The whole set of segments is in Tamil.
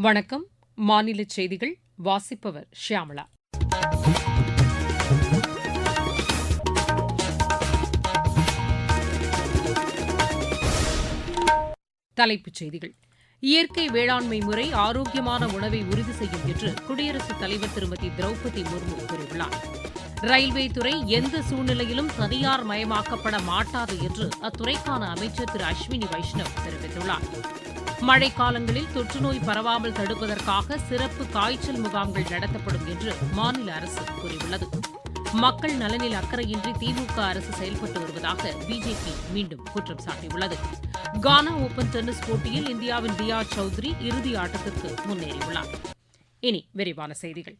வணக்கம். மாநில செய்திகள் வாசிப்பவர் ஷியாமளா தலைப்புச் செய்திகள். இயற்கை வேளாண்மை முறை ஆரோக்கியமான உணவை உறுதி செய்யும் என்று குடியரசுத் தலைவர் திருமதி திரௌபதி முர்மு கூறியுள்ளார். ரயில்வே துறை எந்த சூழ்நிலையிலும் தனியார் மயமாக்கப்பட மாட்டாது என்று அத்துறைக்கான அமைச்சர் திரு அஸ்வினி வைஷ்ணவ் தெரிவித்துள்ளார். மழைக்காலங்களில் தொற்றுநோய் பரவாமல் தடுப்பதற்காக சிறப்பு காய்ச்சல் முகாம்கள் நடத்தப்படும் என்று மாநில அரசு கூறியுள்ளது. மக்கள் நலனில் அக்கறையின்றி திமுக அரசு செயல்பட்டு வருவதாக பிஜேபி மீண்டும் குற்றம் சாட்டியுள்ளது. கானா ஓபன் டென்னிஸ் போட்டியில் இந்தியாவின் தியா சௌத்ரி இறுதி ஆட்டத்திற்கு முன்னேறியுள்ளார். இனி விரிவான செய்திகள்.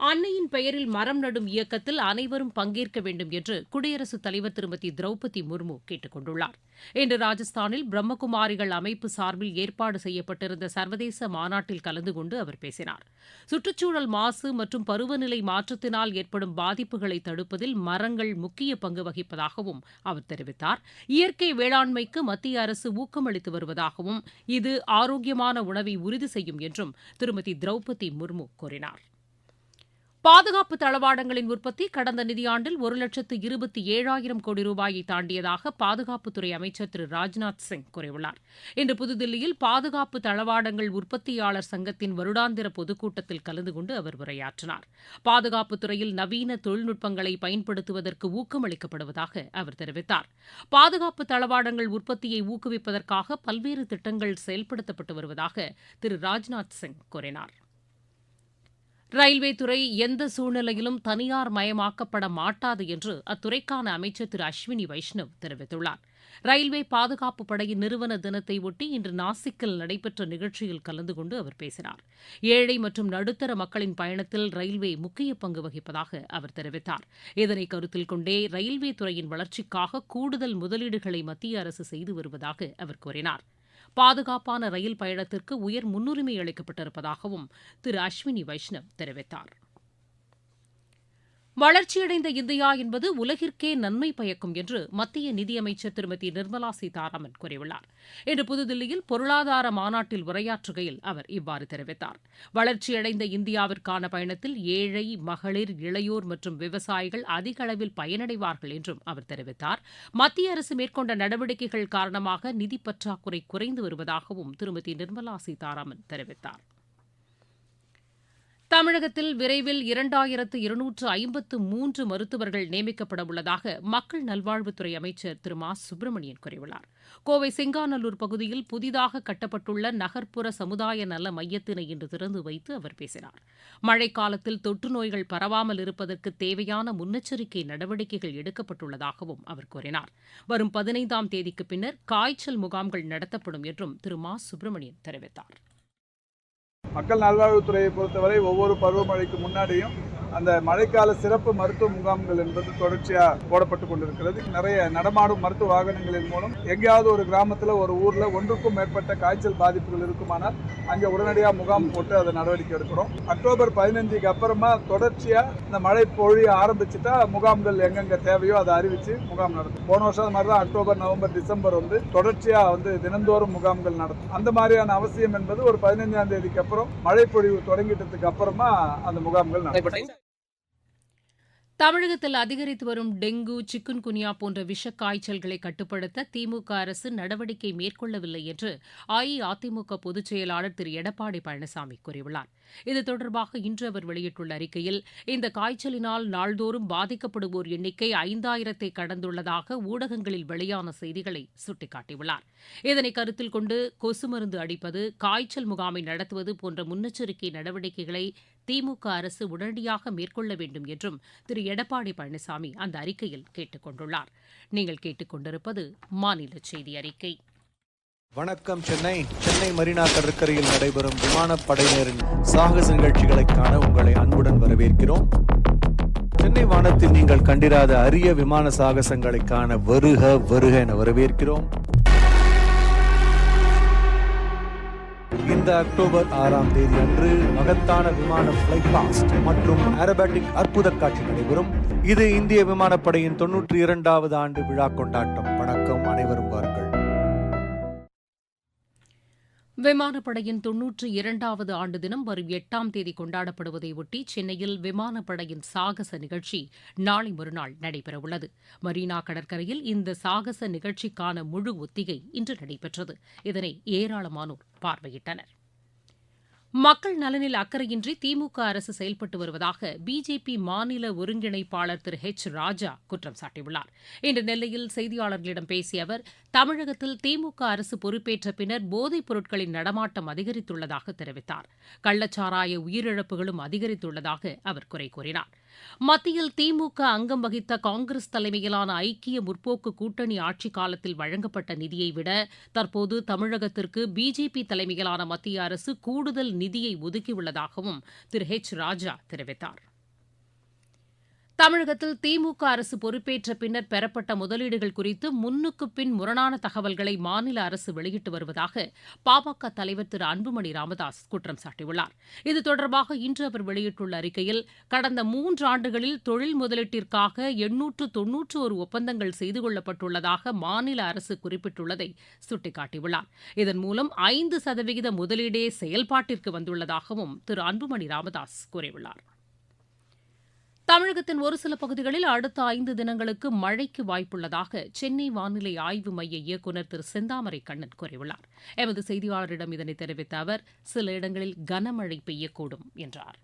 அன்னையின் பெயரில் மரம் நடும் இயக்கத்தில் அனைவரும் பங்கேற்க வேண்டும் என்று குடியரசுத் தலைவர் திருமதி திரௌபதி முர்மு கேட்டுக் கொண்டுள்ளார். இன்று ராஜஸ்தானில் பிரம்மகுமாரிகள் அமைப்பு சார்பில் ஏற்பாடு செய்யப்பட்டிருந்த சர்வதேச மாநாட்டில் கலந்து கொண்டு அவர் பேசினார். சுற்றுச்சூழல் மாசு மற்றும் பருவநிலை மாற்றத்தினால் ஏற்படும் பாதிப்புகளை தடுப்பதில் மரங்கள் முக்கிய பங்கு வகிப்பதாகவும் அவர் தெரிவித்தார். இயற்கை வேளாண்மைக்கு மத்திய அரசு ஊக்கமளித்து வருவதாகவும் இது ஆரோக்கியமான உணவை உறுதி செய்யும் என்றும் திருமதி திரௌபதி முர்மு கூறினார். பாதுகாப்பு தளவாடங்களின் உற்பத்தி கடந்த நிதியாண்டில் ஒரு லட்சத்து இருபத்தி ஏழாயிரம் கோடி ரூபாயை தாண்டியதாக பாதுகாப்புத்துறை அமைச்சர் திரு ராஜ்நாத் சிங் கூறியுள்ளார். இன்று புதுதில்லியில் பாதுகாப்பு தளவாடங்கள் உற்பத்தியாளர் சங்கத்தின் வருடாந்திர பொதுக்கூட்டத்தில் கலந்து கொண்டு அவர் உரையாற்றினார். பாதுகாப்புத் துறையில் நவீன தொழில்நுட்பங்களை பயன்படுத்துவதற்கு ஊக்கமளிக்கப்படுவதாக அவர் தெரிவித்தார். பாதுகாப்பு தளவாடங்கள் உற்பத்தியை ஊக்குவிப்பதற்காக பல்வேறு திட்டங்கள் செயல்படுத்தப்பட்டு வருவதாக திரு ராஜ்நாத் சிங் கூறினார். ரயில்வே துறை எந்த சூழ்நிலையிலும் தனியார் மயமாக்கப்பட மாட்டாது என்று அத்துறைக்கான அமைச்சர் திரு அஸ்வினி வைஷ்ணவ் தெரிவித்துள்ளார். ரயில்வே பாதுகாப்பு படையின் நிறுவன தினத்தை ஒட்டி இன்று நாசிக்கில் நடைபெற்ற நிகழ்ச்சியில் கலந்து கொண்டு அவர் பேசினார். ஏழை மற்றும் நடுத்தர மக்களின் பயணத்தில் ரயில்வே முக்கிய பங்கு வகிப்பதாக அவர் தெரிவித்தார். இதனை கருத்தில் கொண்டே ரயில்வே துறையின் வளர்ச்சிக்காக கூடுதல் முதலீடுகளை மத்திய அரசு செய்து வருவதாக அவர் கூறினார். பாதுகாப்பான ரயில் பயணத்திற்கு உயர் முன்னுரிமை அளிக்கப்பட்டிருப்பதாகவும் திரு அஸ்வினி வைஷ்ணவ் தெரிவித்தார். வளர்ச்சியடைந்த இந்தியா என்பது உலகிற்கே நன்மை பயக்கும் என்று மத்திய நிதியமைச்சர் திருமதி நிர்மலா சீதாராமன் கூறியுள்ளார். இன்று புதுதில்லியில் பொருளாதார மாநாட்டில் உரையாற்றுகையில் அவர் இவ்வாறு தெரிவித்தார். வளர்ச்சியடைந்த இந்தியாவிற்கான பயணத்தில் ஏழை மகளிர் இளையோர் மற்றும் விவசாயிகள் அதிக அளவில் பயனடைவார்கள் என்றும் அவர் தெரிவித்தார். மத்திய அரசு மேற்கொண்ட நடவடிக்கைகள் காரணமாக நிதி பற்றாக்குறை குறைந்து வருவதாகவும் திருமதி நிர்மலா சீதாராமன் தெரிவித்தார். தமிழகத்தில் விரைவில் இரண்டாயிரத்து இருநூற்று ஐம்பத்து மூன்று மருத்துவர்கள் நியமிக்கப்பட உள்ளதாக மக்கள் நல்வாழ்வுத்துறை அமைச்சர் திரு மா. சுப்பிரமணியன் கூறியுள்ளார். கோவை செங்காநல்லூர் பகுதியில் புதிதாக கட்டப்பட்டுள்ள நகர்ப்புற சமுதாய நல மையத்தினை இன்று திறந்து வைத்து அவர் பேசினார். மழைக்காலத்தில் தொற்று நோய்கள் பரவாமல் இருப்பதற்கு தேவையான முன்னெச்சரிக்கை நடவடிக்கைகள் எடுக்கப்பட்டுள்ளதாகவும் அவர் கூறினார். வரும் பதினைந்தாம் தேதிக்கு பின்னர் காய்ச்சல் முகாம்கள் நடத்தப்படும் என்றும் திரு மா. சுப்பிரமணியன் தெரிவித்தார். மக்கள் நல்வாழ்வுத்துறையை பொறுத்தவரை ஒவ்வொரு பருவமழைக்கு முன்னாடியும் அந்த மழைக்கால சிறப்பு மருத்துவ முகாம்கள் என்பது தொடர்ச்சியாக போடப்பட்டு கொண்டிருக்கிறது. நிறைய நடமாடும் மருத்துவ வாகனங்களின் மூலம் எங்கேயாவது ஒரு கிராமத்தில் ஒரு ஊரில் ஒன்றுக்கும் மேற்பட்ட காய்ச்சல் பாதிப்புகள் இருக்குமானால் அங்கே உடனடியாக முகாம் போட்டு அதை நடவடிக்கை எடுக்கிறோம். அக்டோபர் பதினஞ்சுக்கு அப்புறமா தொடர்ச்சியாக இந்த மழை பொழிய ஆரம்பிச்சுட்டா முகாம்கள் எங்கெங்கே தேவையோ அதை அறிவித்து முகாம் நடத்தும். போன வருஷம் அது மாதிரி தான் அக்டோபர் நவம்பர் டிசம்பர் வந்து தொடர்ச்சியாக வந்து தினந்தோறும் முகாம்கள் நடத்தும். அந்த மாதிரியான அவசியம் என்பது ஒரு பதினஞ்சாம் தேதிக்கு அப்புறம் மழை பொழிவு தொடங்கிட்டதுக்கு அப்புறமா அந்த முகாம்கள் நடத்தப்படும். தமிழகத்தில் அதிகரித்து வரும் டெங்கு சிக்குன் குனியா போன்ற விஷ காய்ச்சல்களை கட்டுப்படுத்த திமுக அரசு நடவடிக்கை மேற்கொள்ளவில்லை என்று அஇஅதிமுக பொதுச் செயலாளர் திரு. எடப்பாடி பழனிசாமி கூறியுள்ளார். இது தொடர்பாக இன்று அவர் வெளியிட்டுள்ள அறிக்கையில் இந்த காய்ச்சலினால் நாள்தோறும் பாதிக்கப்படுவோர் எண்ணிக்கை ஐந்தாயிரத்தை கடந்துள்ளதாக ஊடகங்களில் வெளியான செய்திகளை சுட்டிக்காட்டியுள்ளார். இதனை கருத்தில் கொண்டு கொசு மருந்து அடிப்பது காய்ச்சல் முகாமை நடத்துவது போன்ற முன்னெச்சரிக்கை நடவடிக்கைகளை திமுக அரசு உடனடியாக மேற்கொள்ள வேண்டும் என்றும் திரு. எடப்பாடி பழனிசாமி அந்த அறிக்கையில் கேட்டுக் கொண்டுள்ளார். நீங்கள் கேட்டுக்கொண்டிருப்பது மாநில செய்தி அறிக்கை. வணக்கம் சென்னை. சென்னை மரீனா கடற்கரையில் நடைபெறும் விமானப்படையினரின் சாகச நிகழ்ச்சிகளை காண உங்களை அன்புடன் வரவேற்கிறோம். சென்னை வானத்தில் நீங்கள் கண்டிராத அரிய விமான சாகசங்களை காண வருக வருக என வரவேற்கிறோம். கடந்த அக்டோபர் ஆறாம் தேதி அன்று மகத்தான விமான பிளைட் பாஸ்ட் மற்றும் ஏரோபேட்டிக் அற்புத காட்சி நடைபெறும். இது இந்திய விமானப்படையின் தொன்னூற்றி இரண்டாவது ஆண்டு விழா கொண்டாட்டம். வணக்கம் அனைவரும் வாருங்கள். விமானப்படையின் தொன்னூற்றி இரண்டாவது ஆண்டு தினம் வரும் எட்டாம் தேதி கொண்டாடப்படுவதையொட்டி சென்னையில் விமானப்படையின் சாகச நிகழ்ச்சி நாளை மறுநாள் நடைபெறவுள்ளது. மரீனா கடற்கரையில் இந்த சாகச நிகழ்ச்சிக்கான முழு ஒத்திகை இன்று நடைபெற்றது. இதனை ஏராளமானோர் பார்வையிட்டனர். மக்கள் நலனில் அக்கறையின்றி திமுக அரசு செயல்பட்டு வருவதாக பிஜேபி மாநில ஒருங்கிணைப்பாளர் திரு ஹெச் ராஜா குற்றம் சாட்டியுள்ளார். இன்று நெல்லையில் செய்தியாளர்களிடம் பேசிய அவர் தமிழகத்தில் திமுக அரசு பொறுப்பேற்ற பின்னர் போதைப் பொருட்களின் நடமாட்டம் அதிகரித்துள்ளதாக தெரிவித்தார். கள்ளச்சாராய உயிரிழப்புகளும் அதிகரித்துள்ளதாக அவர் குறை கூறினாா் மத்தியில் திமுக அங்கம் வகித்த காங்கிரஸ் தலைமையிலான ஐக்கிய முற்போக்கு கூட்டணி ஆட்சிக் காலத்தில் வழங்கப்பட்ட நிதியை விட தற்போது தமிழகத்திற்கு பிஜேபி தலைமையிலான மத்திய அரசு கூடுதல் நிதியை ஒதுக்கியுள்ளதாகவும் திரு ஹெச் ராஜா தெரிவித்தார். தமிழகத்தில் திமுக அரசு பொறுப்பேற்ற பின்னர் பெறப்பட்ட முதலீடுகள் குறித்து முன்னுக்கு பின் முரணான தகவல்களை மாநில அரசு வெளியிட்டு வருவதாக பாமக தலைவர் திரு அன்புமணி ராமதாஸ் குற்றம் சாட்டியுள்ளார். இது தொடர்பாக இன்று அவர் வெளியிட்டுள்ள அறிக்கையில் கடந்த மூன்றாண்டுகளில் தொழில் முதலீட்டிற்காக எண்ணூற்று தொன்னூற்று ஒரு ஒப்பந்தங்கள் செய்து கொள்ளப்பட்டுள்ளதாக மாநில அரசு குறிப்பிட்டுள்ளதை சுட்டிக்காட்டியுள்ளார். இதன் மூலம் ஐந்து சதவிகித முதலீடே செயல்பாட்டிற்கு வந்துள்ளதாகவும் திரு அன்புமணி ராமதாஸ் கூறியுள்ளார். தமிழகத்தின் ஒரு சில பகுதிகளில் அடுத்த ஐந்து தினங்களுக்கு மழைக்கு வாய்ப்புள்ளதாக சென்னை வானிலை ஆய்வு மைய இயக்குநர் திரு செந்தாமரை கண்ணன் கூறியுள்ளார். எமது செய்தியாளரிடம் இதனை தெரிவித்த அவர் சில இடங்களில் கனமழை பெய்யக்கூடும் என்றார்.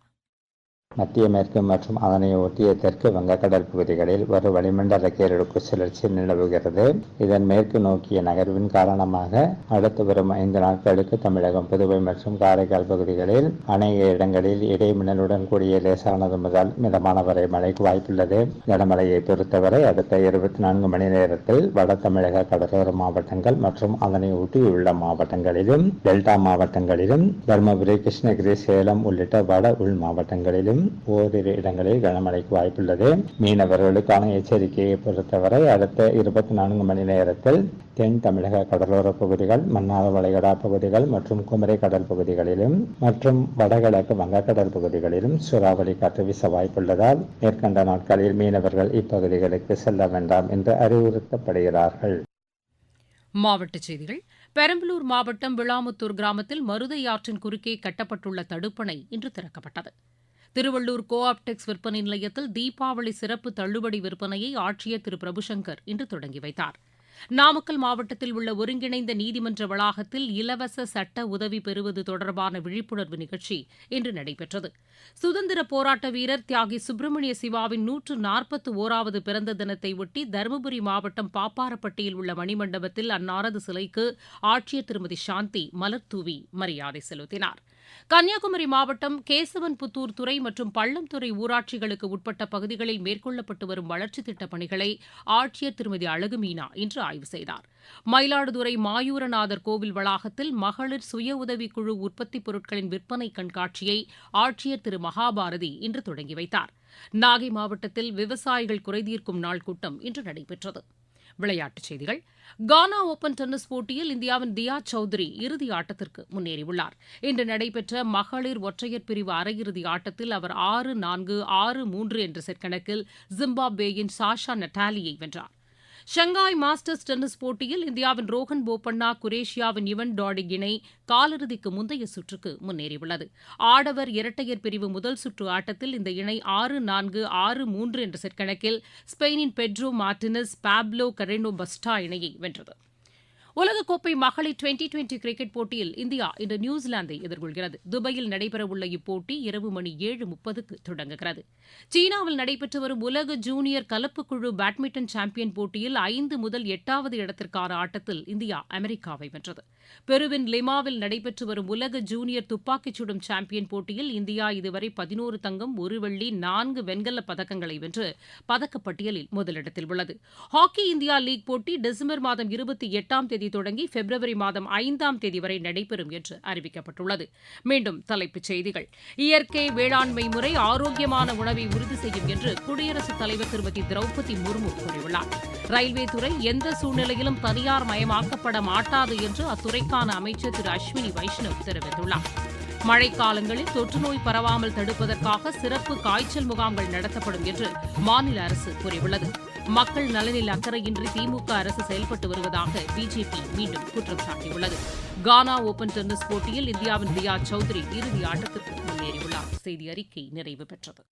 மத்திய மேற்கு மற்றும் அதனை ஒட்டிய தெற்கு வங்கக்கடல் பகுதிகளில் ஒரு வளிமண்டல கேரடுக்கு சுழற்சி நிலவுகிறது. இதன் மேற்கு நோக்கிய நகர்வின் காரணமாக அடுத்து வரும் ஐந்து நாட்களுக்கு தமிழகம் புதுவை மற்றும் காரைக்கால் பகுதிகளில் அநேக இடங்களில் இடைமின்னலுடன் கூடிய லேசானது முதல் மிதமான வரை மழைக்கு வாய்ப்புள்ளது. கனமழையை பொறுத்தவரை அடுத்த இருபத்தி நான்கு மணி நேரத்தில் வட தமிழக கடலோர மாவட்டங்கள் மற்றும் அதனை ஒட்டியுள்ள மாவட்டங்களிலும் டெல்டா மாவட்டங்களிலும் தருமபுரி கிருஷ்ணகிரி சேலம் உள்ளிட்ட வட உள் மாவட்டங்களிலும் ஓரிரு இடங்களில் கனமழைக்கு வாய்ப்புள்ளது. மீனவர்களுக்கான எச்சரிக்கையை பொறுத்தவரை அடுத்த இருபத்தி நான்கு மணி நேரத்தில் தென் தமிழக கடலோர பகுதிகள் மன்னார் வளைகுடா பகுதிகள் மற்றும் குமரி கடல் பகுதிகளிலும் மற்றும் வடகிழக்கு வங்கக்கடல் பகுதிகளிலும் சூறாவளி காற்று வீச வாய்ப்புள்ளதால் மேற்கண்ட நாட்களில் மீனவர்கள் இப்பகுதிகளுக்கு செல்ல வேண்டாம் என்று அறிவுறுத்தப்படுகிறார்கள். மாவட்டச் செய்திகள். பெரம்பலூர் மாவட்டம் விளாமுத்தூர் கிராமத்தில் மருதையாற்றின் குறுக்கே கட்டப்பட்டுள்ள தடுப்பணை இன்று திறக்கப்பட்டது. திருவள்ளூர் கோ ஆப்டெக்ஸ் விற்பனை நிலையத்தில் தீபாவளி சிறப்பு தள்ளுபடி விற்பனையை ஆட்சியர் திரு. பிரபுசங்கர் இன்று தொடங்கி வைத்தார். நாமக்கல் மாவட்டத்தில் உள்ள ஒருங்கிணைந்த நீதிமன்ற வளாகத்தில் இலவச சட்ட உதவி பெறுவது தொடர்பான விழிப்புணர்வு நிகழ்ச்சி இன்று நடைபெற்றது. சுதந்திர போராட்ட வீரர் தியாகி சுப்பிரமணிய சிவாவின் நூற்று நாற்பத்து ஓராவது பிறந்த தினத்தை ஒட்டி தருமபுரி மாவட்டம் பாப்பாரப்பட்டியில் உள்ள மணிமண்டபத்தில் அன்னாரது சிலைக்கு ஆட்சியர் திருமதி சாந்தி மலர்தூவி மரியாதை செலுத்தினார். கன்னியாகுமரி மாவட்டம் கேசவன் புத்தூர் துறை மற்றும் பள்ளம்துறை ஊராட்சிகளுக்கு உட்பட்ட பகுதிகளில் மேற்கொள்ளப்பட்டு வரும் வளர்ச்சித் திட்டப் பணிகளை ஆட்சியர் திருமதி அழகுமீனா இன்று ஆய்வு செய்தார். மயிலாடுதுறை மாயூரநாதர் கோவில் வளாகத்தில் மகளிர் சுய உதவிக் குழு உற்பத்திப் பொருட்களின் விற்பனை கண்காட்சியை ஆட்சியர் திரு மகாபாரதி இன்று தொடங்கி வைத்தார். நாகை மாவட்டத்தில் விவசாயிகள் குறைதீர்க்கும் நாள் கூட்டம் இன்று நடைபெற்றது. விளையாட்டுச் செய்திகள். கானா ஓபன் டென்னிஸ் போட்டியில் இந்தியாவின் தியா சௌத்ரி இறுதி ஆட்டத்திற்கு முன்னேறியுள்ளார். இன்று நடைபெற்ற மகளிர் ஒற்றையர் பிரிவு அரையிறுதி ஆட்டத்தில் அவர் ஆறு நான்கு ஆறு மூன்று என்ற செட் கணக்கில் ஜிம்பாப்வேயின் சாஷா நட்டாலியை வென்றார். ஷங்காய் மாஸ்டர்ஸ் டென்னிஸ் போட்டியில் இந்தியாவின் ரோஹன் போபண்ணா குரேஷியாவின் இவன் டாடிக் இணை காலிறுதிக்கு முந்தைய சுற்றுக்கு முன்னேறியுள்ளது. ஆடவர் இரட்டையர் பிரிவு முதல் சுற்று ஆட்டத்தில் இந்த இணை ஆறு நான்கு ஆறு மூன்று என்ற செட் கணக்கில் ஸ்பெயினின் Pedro Martinez Pablo Carreno Busta இணையை வென்றது. உலகக்கோப்பை மகளிர் டுவெண்டி டுவெண்டி கிரிக்கெட் போட்டியில் இந்தியா இன்று நியூசிலாந்தை எதிர்கொள்கிறது. துபாயில் நடைபெறவுள்ள இப்போட்டி இரவு மணி ஏழு முப்பதுக்கு தொடங்குகிறது. சீனாவில் நடைபெற்று வரும் உலக ஜூனியர் கலப்பு குழு பேட்மிண்டன் சாம்பியன் போட்டியில் ஐந்து முதல் எட்டாவது இடத்திற்கான ஆட்டத்தில் இந்தியா அமெரிக்காவை வென்றது. பெருவின் லிமாவில் நடைபெற்று வரும் உலக ஜூனியர் துப்பாக்கிச் சுடும் சாம்பியன் போட்டியில் இந்தியா இதுவரை பதினோரு தங்கம் ஒரு வெள்ளி நான்கு வெண்கல பதக்கங்களை வென்று பதக்கப்பட்டியலில் முதலிடத்தில் உள்ளது. ஹாக்கி இந்தியா லீக் போட்டி டிசம்பர் மாதம் இருபத்தி எட்டாம் தேதி தேதி தொடங்கி பிப்ரவரி மாதம் ஐந்தாம் தேதி வரை நடைபெறும் என்று அறிவிக்கப்பட்டுள்ளது. மீண்டும் தலைப்புச் செய்திகள். இயற்கை வேளாண்மை முறை ஆரோக்கியமான உணவை உறுதி செய்யும் என்று குடியரசுத் தலைவர் திருமதி திரௌபதி முர்மு கூறியுள்ளார். ரயில்வே துறை எந்த சூழ்நிலையிலும் தனியார் மயமாக்கப்பட மாட்டாது என்று அத்துறைக்கான அமைச்சர் திரு அஸ்வினி வைஷ்ணவ் தெரிவித்துள்ளார். மழைக்காலங்களில் தொற்றுநோய் பரவாமல் தடுப்பதற்காக சிறப்பு காய்ச்சல் முகாம்கள் நடத்தப்படும் என்று மாநில அரசு கூறியுள்ளது. மக்கள் நலனில் அக்கறையின்றி திமுக அரசு செயல்பட்டு வருவதாக பிஜேபி மீண்டும் குற்றம் சாட்டியுள்ளது. கானா ஓபன் டென்னிஸ் போட்டியில் இந்தியாவின் ரியா சௌத்ரி இறுதி ஆட்டத்திற்கு முன்னேறியுள்ளார். செய்தி அறிக்கை நிறைவு பெற்றது.